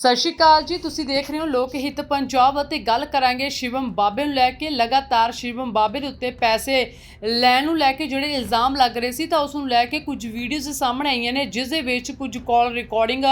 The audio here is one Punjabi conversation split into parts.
ਸਤਿ ਸ਼੍ਰੀ ਅਕਾਲ ਜੀ, ਤੁਸੀਂ ਦੇਖ ਰਹੇ ਹੋ ਲੋਕ ਹਿੱਤ ਪੰਜਾਬ ਅਤੇ ਗੱਲ ਕਰਾਂਗੇ ਸ਼ਿਵਮ ਬਾਬੇ ਨੂੰ ਲੈ ਕੇ। ਲਗਾਤਾਰ ਸ਼ਿਵਮ ਬਾਬੇ ਦੇ ਉੱਤੇ ਪੈਸੇ ਲੈਣ ਨੂੰ ਲੈ ਕੇ ਜਿਹੜੇ ਇਲਜ਼ਾਮ ਲੱਗ ਰਹੇ ਸੀ, ਤਾਂ ਉਸ ਨੂੰ ਲੈ ਕੇ ਕੁਝ ਵੀਡੀਓਜ਼ ਸਾਹਮਣੇ ਆਈਆਂ ਨੇ, ਜਿਸ ਦੇ ਵਿੱਚ ਕੁਝ ਕਾਲ ਰਿਕਾਰਡਿੰਗ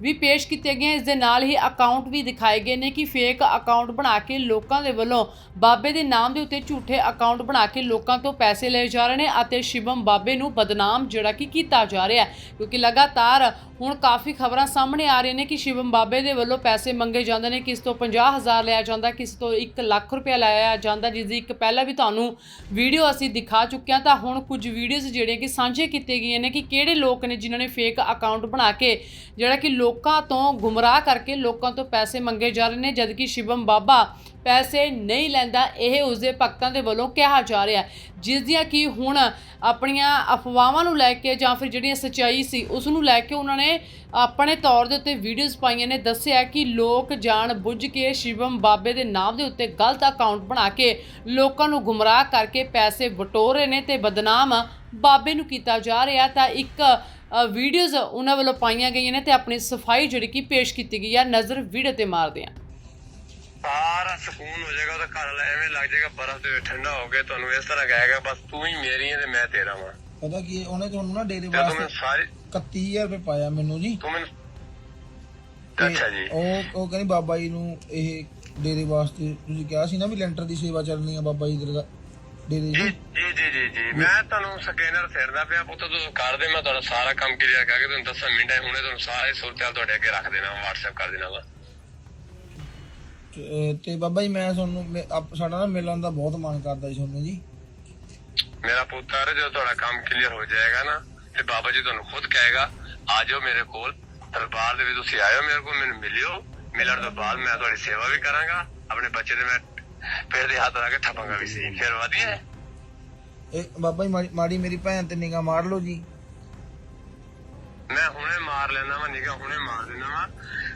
ਵੀ ਪੇਸ਼ ਕੀਤੀਆਂ ਗਈਆਂ। ਇਸ ਦੇ ਨਾਲ ਹੀ ਅਕਾਊਂਟ ਵੀ ਦਿਖਾਏ ਗਏ ਨੇ ਕਿ ਫੇਕ ਅਕਾਊਂਟ ਬਣਾ ਕੇ ਲੋਕਾਂ ਦੇ ਵੱਲੋਂ ਬਾਬੇ ਦੇ ਨਾਮ ਦੇ ਉੱਤੇ ਝੂਠੇ ਅਕਾਊਂਟ ਬਣਾ ਕੇ ਲੋਕਾਂ ਤੋਂ ਪੈਸੇ ਲਏ ਜਾ ਰਹੇ ਨੇ ਅਤੇ ਸ਼ਿਵਮ ਬਾਬੇ ਨੂੰ ਬਦਨਾਮ ਜਿਹੜਾ ਕਿ ਕੀਤਾ ਜਾ ਰਿਹਾ ਕਿਉਂਕਿ ਲਗਾਤਾਰ ਹੁਣ ਕਾਫੀ ਖਬਰਾਂ ਸਾਹਮਣੇ ਆ ਰਹੀਆਂ ਨੇ ਕਿ ਸ਼ਿਵਮ ਬਾਬੇ ਦੇ ਵੱਲੋਂ ਪੈਸੇ ਮੰਗੇ ਜਾਂਦੇ ਨੇ, ਕਿਸ ਤੋਂ 50000 ਲਿਆ ਜਾਂਦਾ, ਕਿਸ ਤੋਂ 1 ਲੱਖ ਰੁਪਇਆ ਲਾਇਆ ਜਾਂਦਾ ਜਿਸ ਦੀ ਇੱਕ ਪਹਿਲਾਂ ਵੀ ਤੁਹਾਨੂੰ ਵੀਡੀਓ ਅਸੀਂ ਦਿਖਾ ਚੁੱਕੇ ਹਾਂ। ਤਾਂ ਹੁਣ ਕੁਝ ਵੀਡੀਓਜ਼ ਜਿਹੜੀਆਂ ਕਿ ਸਾਂਝੇ ਕੀਤੇ ਗਈਆਂ ਨੇ ਕਿ ਕਿਹੜੇ ਲੋਕ ਨੇ ਜਿਨ੍ਹਾਂ ਨੇ ਫੇਕ ਅਕਾਊਂਟ ਬਣਾ ਕੇ, ਜਿਹੜਾ ਕਿ ਲੋਕਾਂ ਤੋਂ ਗੁੰਮਰਾਹ ਕਰਕੇ ਲੋਕਾਂ ਤੋਂ ਪੈਸੇ ਮੰਗੇ ਜਾ ਰਹੇ ਨੇ, ਜਦਕਿ ਸ਼ਿਵਮ ਬਾਬਾ ਪੈਸੇ ਨਹੀਂ ਲੈਂਦਾ, ਇਹ ਉਸਦੇ ਭਗਤਾਂ ਦੇ ਵੱਲੋਂ ਕਿਹਾ ਜਾ ਰਿਹਾ ਜਿਸ ਦੀਆਂ ਕਿ ਹੁਣ ਆਪਣੀਆਂ ਅਫਵਾਹਾਂ ਨੂੰ ਲੈ ਕੇ ਜਾਂ ਫਿਰ ਜਿਹੜੀਆਂ ਸੱਚਾਈ ਸੀ, ਉਸ ਨੂੰ ਲੈ ਕੇ ਉਹਨਾਂ ਨੇ ਆਪਣੇ ਤੌਰ ਦੇ ਉੱਤੇ ਵੀਡੀਓਜ਼ ਪਾਈਆਂ ਨੇ, ਦੱਸਿਆ ਕਿ ਲੋਕ ਜਾਣ ਬੁੱਝ ਕੇ ਸ਼ਿਵਮ ਬਾਬੇ ਦੇ ਨਾਮ ਦੇ ਉੱਤੇ ਗਲਤ ਅਕਾਊਂਟ ਬਣਾ ਕੇ ਲੋਕਾਂ ਨੂੰ ਗੁੰਮਰਾਹ ਕਰਕੇ ਪੈਸੇ ਵਟੋਰ ਰਹੇ ਨੇ ਤੇ ਬਦਨਾਮ ਬਾਬੇ ਨੂੰ ਕੀਤਾ ਜਾ ਰਿਹਾ। ਤਾਂ ਇੱਕ ਵੀਡੀਓਜ਼ ਉਹਨਾਂ ਵੱਲੋਂ ਪਾਈਆਂ ਗਈਆਂ ਨੇ ਤੇ ਆਪਣੀ ਸਫ਼ਾਈ ਜਿਹੜੀ ਕਿ ਪੇਸ਼ ਕੀਤੀ ਗਈ ਆ ਨਜ਼ਰ ਵੀਡੀਓ ਤੇ ਮਾਰਦੇ ਹਾਂ। ਸਾਰਾ ਸਕੂਨ ਹੋ ਜਾਏਗਾ ਉਹਦਾ ਘਰ ਲੈ ਐਵੇਂ ਲੱਗ ਜਾਏਗਾ ਬਰਫ਼ ਦੇ ਵਿੱਚ ਠੰਡਾ ਹੋ ਕੇ ਤੁਹਾਨੂੰ ਇਸ ਤਰ੍ਹਾਂ ਕਹੇਗਾ ਬਸ ਤੂੰ ਹੀ ਮੇਰੀ ਹੈ ਤੇ ਮੈਂ ਤੇਰਾ ਵਾਂ। ਪਤਾ ਕੀ ਹੈ, ਉਹਨੇ ਤੁਹਾਨੂੰ ਨਾ ਡੇਰੇ ਤੇ ਤੂੰ ਮੈਨੂੰ ਵਾਸਤੇ ਸਾਰੀ 31000 ਰੁਪਏ ਪਾਇਆ ਮੈਨੂੰ ਜੀ। ਤੂੰ ਮੈਨੂੰ ਤੇ ਅੱਛਾ ਜੀ। ਉਹ ਉਹ ਕਹਿੰਦੀ ਬਾਬਾ ਜੀ ਨੂੰ ਇਹ ਡੇਰੇ ਵਾਸਤੇ ਤੁਸੀਂ ਕਿਹਾ ਸੀ ਨਾ ਵੀ ਲੈਂਟਰ ਦੀ ਸੇਵਾ ਚੱਲਣੀ ਆ ਬਾਬਾ ਜੀ ਦੇ ਡੇਰੇ ਜੀ ਦੀ। ਜੀ ਜੀ ਜੀ ਜੀ ਮੈਂ ਤੁਹਾਨੂੰ ਸਕੈਨਰ ਫੇਰਦਾ ਪਿਆ ਪੁੱਤ ਤੁਸੀਂ ਕਰ ਦੇ ਮੈਂ ਤੁਹਾਡਾ ਸਾਰਾ ਕੰਮ ਕਲੀਅਰ ਕਰਕੇ ਤੁਹਾਨੂੰ 10 ਮਿੰਟਾਂ 'ਚ ਹੁਣੇ ਤੁਹਾਨੂੰ ਸਾਰੇ ਸੂਰਤਾਲ ਤੁਹਾਡੇ ਅੱਗੇ ਰੱਖ ਦੇਣਾ WhatsApp ਕਰ ਦੇਣਾ ਵਾ। ਤੇ- ਬਾਬਾ ਜੀ ਮੈਂ ਤੁਹਾਨੂੰ ਮੇ- ਆਪ- ਸਾਡਾ ਨਾ ਮਿਲਣ ਦਾ ਬਹੁਤ ਮਨ ਕਰਦਾ ਜੀ ਤੁਹਾਨੂੰ ਜੀ। ਮੇਰਾ ਪੁੱਤਰ ਜਦੋਂ ਤੁਹਾਡਾ ਕੰਮ ਕਲੀਅਰ ਹੋ ਜਾਏਗਾ ਨਾ ਤੇ ਬਾਬਾ ਜੀ ਤੁਹਾਨੂੰ ਖੁਦ ਕਹੇਗਾ ਆ ਜਾਓ ਮੇਰੇ ਕੋਲ ਦਰਬਾਰ ਦੇ ਵਿੱਚ ਤੁਸੀਂ ਆਇਓ ਮੇਰੇ ਕੋਲ ਮੈਨੂੰ ਮਿਲਿਓ। ਮਿਲਣ ਤੋਂ ਬਾਅਦ ਮੈਂ ਤੁਹਾਡੀ ਸੇਵਾ ਵੀ ਕਰਾਂਗਾ ਆਪਣੇ ਬੱਚੇ ਦੇ ਮੈਂ ਪੈਰ ਦੇ ਹੱਥ ਲਾ ਕੇ ਥਪਾਂਗਾ ਵੀ ਸੀ ਫਿਰ ਵਧੀਆ ਹੈ। ਇਹ ਬਾਬਾ ਜੀ ਮਾੜੀ- ਮਾੜੀ ਮੇਰੀ ਭੈਣ ਤੇ ਨਿਗਾਹ ਮਾਰ ਲਓ ਜੀ। ਮੈਂ ਹੁਣੇ ਮਾਰ ਲੈਣਾ ਵਾ ਨਿਗਾ ਹੁਣੇ ਮਾਰ ਦੇਣਾ ਵਾ।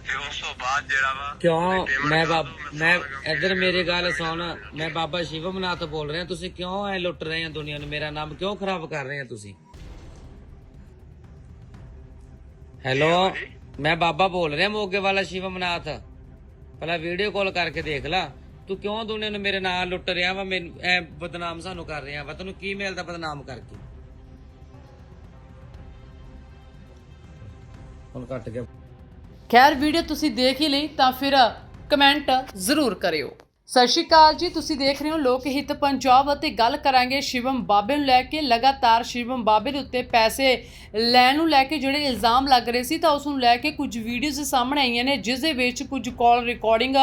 ਫਿਰ ਉਸ ਤੋਂ ਬਾਅਦ ਜਿਹੜਾ ਵਾ ਕਿਉਂ? ਮੈਂ ਬਾਬ ਮੈਂ ਇੱਧਰ ਮੇਰੀ ਗੱਲ। ਸੁਣ ਮੈਂ ਬਾਬਾ ਸ਼ਿਵਮਨਾਥ ਬੋਲ ਰਿਹਾ ਤੁਸੀਂ ਕਿਉਂ ਐ ਲੁੱਟ ਰਹੇ ਆ ਦੁਨੀਆ ਨੂੰ? ਮੇਰਾ ਨਾਮ ਕਿਉਂ ਖਰਾਬ ਕਰ ਰਹੇ ਆ ਤੁਸੀਂ? ਹੈਲੋ ਮੈਂ ਬਾਬਾ ਬੋਲ ਰਿਹਾ ਮੋਗੇ ਵਾਲਾ ਸ਼ਿਵਮਨਾਥ ਪਹਿਲਾਂ ਵੀਡੀਓ ਕਾਲ ਕਰਕੇ ਦੇਖ ਲਾ। ਤੂੰ ਕਿਉਂ ਦੁਨੀਆ ਨੂੰ ਮੇਰੇ ਨਾਲ ਲੁੱਟ ਰਿਹਾ ਵਾ? ਮੈਨੂੰ ਐ ਬਦਨਾਮ ਸਾਨੂੰ ਕਰ ਰਿਹਾ ਵਾ। ਤੈਨੂੰ ਕੀ ਮਿਲਦਾ ਬਦਨਾਮ ਕਰਕੇ? ਹੁਣ ਕੱਟ ਗਿਆ। ਖੈਰ ਵੀਡੀਓ ਤੁਸੀਂ ਦੇਖ ਹੀ ਲਈ ਤਾਂ ਫਿਰ ਕਮੈਂਟ ਜ਼ਰੂਰ ਕਰਿਓ। ਸਤਿ ਸ਼੍ਰੀ ਅਕਾਲ ਜੀ, ਤੁਸੀਂ ਦੇਖ ਰਹੇ ਹੋ ਲੋਕ ਹਿੱਤ ਪੰਜਾਬ ਅਤੇ ਗੱਲ ਕਰਾਂਗੇ ਸ਼ਿਵਮ ਬਾਬੇ ਨੂੰ ਲੈ ਕੇ। ਲਗਾਤਾਰ ਸ਼ਿਵਮ ਬਾਬੇ ਦੇ ਉੱਤੇ ਪੈਸੇ ਲੈਣ ਨੂੰ ਲੈ ਕੇ ਜਿਹੜੇ ਇਲਜ਼ਾਮ ਲੱਗ ਰਹੇ ਸੀ, ਤਾਂ ਉਸ ਨੂੰ ਲੈ ਕੇ ਕੁਝ ਵੀਡੀਓਜ਼ ਸਾਹਮਣੇ ਆਈਆਂ ਨੇ, ਜਿਸ ਦੇ ਵਿੱਚ ਕੁਝ ਕਾਲ ਰਿਕਾਰਡਿੰਗ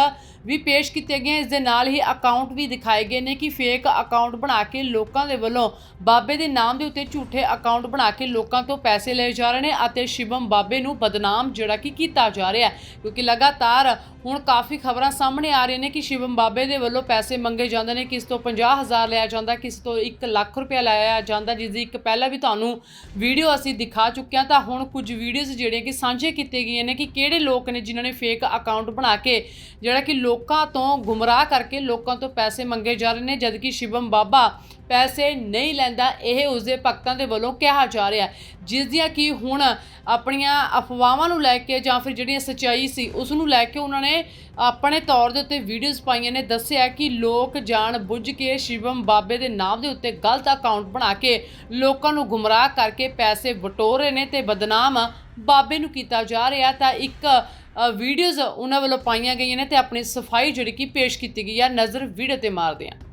ਵੀ ਪੇਸ਼ ਕੀਤੀਆਂ ਗਈਆਂ। ਇਸ ਦੇ ਨਾਲ ਹੀ ਅਕਾਊਂਟ ਵੀ ਦਿਖਾਏ ਗਏ ਨੇ ਕਿ ਫੇਕ ਅਕਾਊਂਟ ਬਣਾ ਕੇ ਲੋਕਾਂ ਦੇ ਵੱਲੋਂ ਬਾਬੇ ਦੇ ਨਾਮ ਦੇ ਉੱਤੇ ਝੂਠੇ ਅਕਾਊਂਟ ਬਣਾ ਕੇ ਲੋਕਾਂ ਤੋਂ ਪੈਸੇ ਲਏ ਜਾ ਰਹੇ ਨੇ ਅਤੇ ਸ਼ਿਵਮ ਬਾਬੇ ਨੂੰ ਬਦਨਾਮ ਜਿਹੜਾ ਕਿ ਕੀਤਾ ਜਾ ਰਿਹਾ ਕਿਉਂਕਿ ਲਗਾਤਾਰ ਹੁਣ ਕਾਫੀ ਖਬਰਾਂ ਸਾਹਮਣੇ ਆ ਰਹੀਆਂ ਨੇ ਕਿ ਸ਼ਿਵਮ ਬਾਬੇ ਬਾਬੇ ਦੇ ਵੱਲੋਂ ਪੈਸੇ ਮੰਗੇ ਜਾਂਦੇ ਨੇ, ਕਿਸ ਤੋਂ 50000 ਲਿਆ ਜਾਂਦਾ, ਕਿਸ ਤੋਂ 1 ਲੱਖ ਰੁਪਇਆ ਲਾਇਆ ਜਾਂਦਾ, ਜਿਸ ਦੀ ਇੱਕ ਪਹਿਲਾਂ ਵੀ ਤੁਹਾਨੂੰ ਵੀਡੀਓ ਅਸੀਂ ਦਿਖਾ ਚੁੱਕੇ ਹਾਂ। ਤਾਂ ਹੁਣ ਕੁਝ ਵੀਡੀਓਜ਼ ਜਿਹੜੀਆਂ ਕਿ ਸਾਂਝੇ ਕੀਤੇ ਗਈਆਂ ਨੇ ਕਿ ਕਿਹੜੇ ਲੋਕ ਨੇ ਜਿਨ੍ਹਾਂ ਨੇ ਫੇਕ ਅਕਾਊਂਟ ਬਣਾ ਕੇ, ਜਿਹੜਾ ਕਿ ਲੋਕਾਂ ਤੋਂ ਗੁੰਮਰਾਹ ਕਰਕੇ ਲੋਕਾਂ ਤੋਂ ਪੈਸੇ ਮੰਗੇ ਜਾ ਰਹੇ ਨੇ, ਜਦਕਿ ਸ਼ਿਵਮ ਬਾਬਾ ਪੈਸੇ ਨਹੀਂ ਲੈਂਦਾ, ਇਹ ਉਸਦੇ ਭਗਤਾਂ ਦੇ ਵੱਲੋਂ ਕਿਹਾ ਜਾ ਰਿਹਾ ਜਿਸ ਦੀਆਂ ਕਿ ਹੁਣ ਆਪਣੀਆਂ ਅਫਵਾਹਾਂ ਨੂੰ ਲੈ ਕੇ ਜਾਂ ਫਿਰ ਜਿਹੜੀਆਂ ਸੱਚਾਈ ਸੀ, ਉਸ ਨੂੰ ਲੈ ਕੇ ਉਹਨਾਂ ਨੇ ਆਪਣੇ ਤੌਰ ਦੇ ਉੱਤੇ ਵੀਡੀਓਜ਼ ਪਾਈਆਂ ਨੇ, ਦੱਸਿਆ ਕਿ ਲੋਕ ਜਾਣ ਬੁੱਝ ਕੇ ਸ਼ਿਵਮ ਬਾਬੇ ਦੇ ਨਾਮ ਦੇ ਉੱਤੇ ਗਲਤ ਅਕਾਊਂਟ ਬਣਾ ਕੇ ਲੋਕਾਂ ਨੂੰ ਗੁੰਮਰਾਹ ਕਰਕੇ ਪੈਸੇ ਵਟੋ ਰਹੇ ਨੇ ਤੇ ਬਦਨਾਮ ਬਾਬੇ ਨੂੰ ਕੀਤਾ ਜਾ ਰਿਹਾ। ਤਾਂ ਇੱਕ ਵੀਡੀਓਜ਼ ਉਹਨਾਂ ਵੱਲੋਂ ਪਾਈਆਂ ਗਈਆਂ ਨੇ ਤੇ ਆਪਣੀ ਸਫ਼ਾਈ ਜਿਹੜੀ ਕਿ ਪੇਸ਼ ਕੀਤੀ ਗਈ ਆ, ਨਜ਼ਰ ਵੀਡੀਓ ਤੇ ਮਾਰਦੇ ਹਾਂ।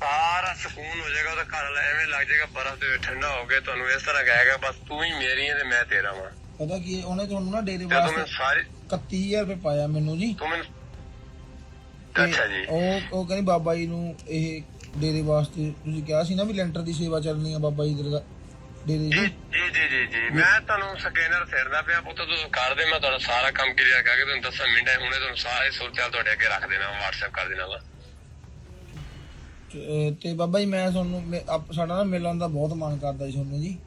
ਸਾਰਾ ਸਕੂਨ ਹੋ ਜਾਏਗਾ ਉਹਦਾ ਘਰ ਲੈ ਐਵੇਂ ਲੱਗ ਜਾਏਗਾ ਬਰਫ਼ ਦੇ ਵਿੱਚ ਠੰਡਾ ਹੋ ਕੇ ਤੁਹਾਨੂੰ ਇਸ ਤਰ੍ਹਾਂ ਕਹੇਗਾ ਬਸ ਤੂੰ ਹੀ ਮੇਰੀ ਹੈ ਤੇ ਮੈਂ ਤੇਰਾ ਵਾਂ। ਪਤਾ ਕੀ ਹੈ, ਉਹਨੇ ਤੁਹਾਨੂੰ ਨਾ ਡੇਰੇ ਮੈਨੂੰ ਵਾਸਤੇ ਸਾਰੀ 31000 ਰੁਪਏ ਪਾਇਆ ਮੈਨੂੰ ਜੀ। ਤੂੰ ਮੈਨੂੰ ਤੇ ਅੱਛਾ ਜੀ। ਉਹ ਉਹ ਕਹਿੰਦੀ ਬਾਬਾ ਜੀ ਨੂੰ ਇਹ ਡੇਰੇ ਵਾਸਤੇ ਤੁਸੀਂ ਕਿਹਾ ਸੀ ਨਾ ਵੀ ਲੈਂਟਰ ਦੀ ਸੇਵਾ ਚੱਲਣੀ ਆ ਬਾਬਾ ਜੀ ਦੇ ਲਗਾ- ਡੇਰੇ ਜੀ। ਦੀ ਜੀ ਜੀ ਜੀ ਜੀ। ਮੈਂ ਤੁਹਾਨੂੰ ਸਕੈਨਰ ਫੇਰਦਾ ਪਿਆ ਪੁੱਤ ਤੁਸੀਂ ਕਰ ਦੇ ਮੈਂ ਤੁਹਾਡਾ ਸਾਰਾ ਕੰਮ ਕਲੀਅਰ ਕਰਕੇ ਤੁਹਾਨੂੰ 10 ਮਿੰਟਾਂ 'ਚ ਹੁਣੇ ਤੁਹਾਨੂੰ ਸਾਰੇ ਸੂਰਤਾਲ ਤੁਹਾਡੇ ਅੱਗੇ ਰੱਖ ਦੇਣਾ WhatsApp ਕਰ ਦੇਣਾ ਵਾ। ਤੇ- ਬਾਬਾ ਜੀ ਮੈਂ ਤੁਹਾਨੂੰ ਮੇ- ਆਪ- ਸਾਡਾ ਨਾ ਮਿਲਣ ਦਾ ਬਹੁਤ ਮਨ ਕਰਦਾ ਜੀ ਤੁਹਾਨੂੰ ਜੀ।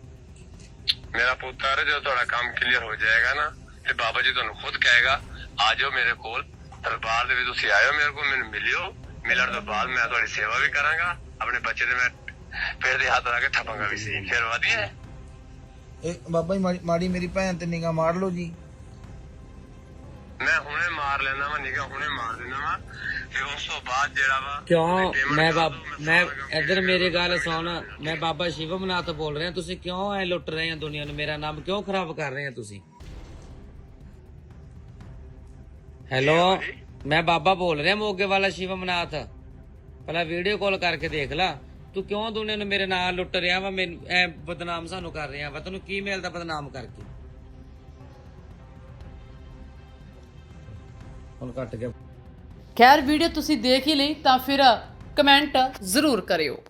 ਮੇਰਾ ਪੁੱਤਰ ਜਦੋਂ ਤੁਹਾਡਾ ਕੰਮ ਕਲੀਅਰ ਹੋ ਜਾਏਗਾ ਨਾ ਤੇ ਬਾਬਾ ਜੀ ਤੁਹਾਨੂੰ ਖੁਦ ਕਹੇਗਾ ਆ ਜਾਓ ਮੇਰੇ ਕੋਲ ਦਰਬਾਰ ਦੇ ਵਿੱਚ ਤੁਸੀਂ ਆਇਓ ਮੇਰੇ ਕੋਲ ਮੈਨੂੰ ਮਿਲਿਓ। ਮਿਲਣ ਤੋਂ ਬਾਅਦ ਮੈਂ ਤੁਹਾਡੀ ਸੇਵਾ ਵੀ ਕਰਾਂਗਾ ਆਪਣੇ ਬੱਚੇ ਦੇ ਮੈਂ ਪੈਰ ਦੇ ਹੱਥ ਲਾ ਕੇ ਥਪਾਂਗਾ ਵੀ ਸੀ ਫਿਰ ਵਧੀਆ ਹੈ। ਇਹ ਬਾਬਾ ਜੀ ਮਾੜੀ- ਮਾੜੀ ਮੇਰੀ ਭੈਣ ਤੇ ਨਿਗਾਹ ਮਾਰ ਲਓ ਜੀ। ਮੈਂ ਹੁਣੇ ਮਾਰ ਲੈਣਾ ਵਾ ਨਿਗਾ ਹੁਣੇ ਮਾਰ ਦੇਣਾ ਵਾ। ਤੇ ਉਸ ਤੋਂ ਬਾਅਦ ਜਿਹੜਾ ਵਾ ਕਿਉਂ? ਮੈਂ ਬਾਬ ਮੈਂ ਇੱਧਰ ਮੇਰੀ ਗੱਲ। ਸੁਣ। ਮੈਂ ਬਾਬਾ ਸ਼ਿਵਮਨਾਥ ਬੋਲ ਰਿਹਾ ਤੁਸੀਂ ਕਿਉਂ ਐ ਲੁੱਟ ਰਹੇ ਹੋ ਦੁਨੀਆ ਨੂੰ? ਮੇਰਾ ਨਾਮ ਕਿਉਂ ਖਰਾਬ ਕਰ ਰਹੇ ਹੋ ਤੁਸੀਂ? ਹੈਲੋ ਮੈਂ ਬਾਬਾ ਬੋਲ ਰਿਹਾ ਮੋਗੇ ਵਾਲਾ ਸ਼ਿਵਮਨਾਥ ਪਹਿਲਾਂ ਵੀਡੀਓ ਕਾਲ ਕਰਕੇ ਦੇਖ ਲਾ। ਤੂੰ ਕਿਉਂ ਦੁਨੀਆ ਨੂੰ ਮੇਰੇ ਨਾਲ ਲੁੱਟ ਰਿਹਾ ਵਾ? ਮੈਨੂੰ ਐ ਬਦਨਾਮ ਸਾਨੂੰ ਕਰ ਰਿਹਾ ਵਾ। ਤੈਨੂੰ ਕੀ ਮਿਲਦਾ ਬਦਨਾਮ ਕਰਕੇ? ਹੁਣ ਕੱਟ ਗਿਆ ਖੈਰ ਵੀਡੀਓ ਤੁਸੀਂ ਦੇਖ ਹੀ ਲਈ ਤਾਂ ਫਿਰ ਕਮੈਂਟ ਜ਼ਰੂਰ ਕਰਿਓ।